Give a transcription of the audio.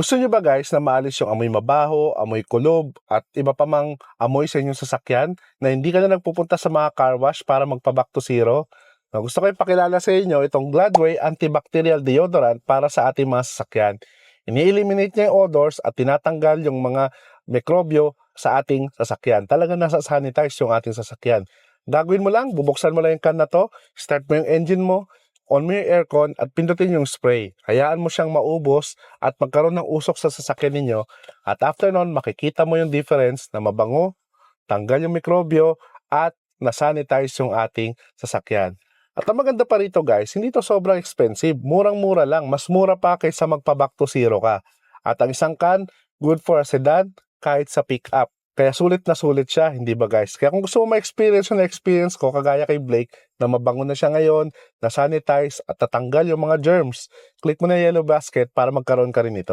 Gusto nyo ba guys na maalis yung amoy mabaho, amoy kulob, at iba pa mang amoy sa inyong sasakyan na hindi ka na nagpupunta sa mga car wash para magpa-back to zero? Gusto ko ipakilala sa inyo itong Gladway Antibacterial Deodorant para sa ating mga sasakyan. Ini-eliminate niya yung odors at tinatanggal yung mga mikrobyo sa ating sasakyan. Talaga nasa sanitize yung ating sasakyan. Gagawin mo lang, bubuksan mo lang yung can na to, start mo yung engine mo, on mo yung aircon at pindutin yung spray. Hayaan mo siyang maubos at magkaroon ng usok sa sasakyan ninyo. At after nun, makikita mo yung difference na mabango, tanggal yung mikrobyo, at nasanitize yung ating sasakyan. At ang maganda pa rito guys, hindi to sobrang expensive. Murang-mura lang. Mas mura pa kaysa magpa-back to zero ka. At ang isang can, good for a sedan, kahit sa pick-up. Kaya sulit na sulit siya, hindi ba guys? Kaya kung gusto mo ma-experience yung experience ko, kagaya kay Blake, na mabango na siya ngayon, na sanitize at tatanggal yung mga germs, click mo na yung yellow basket para magkaroon ka rin ito.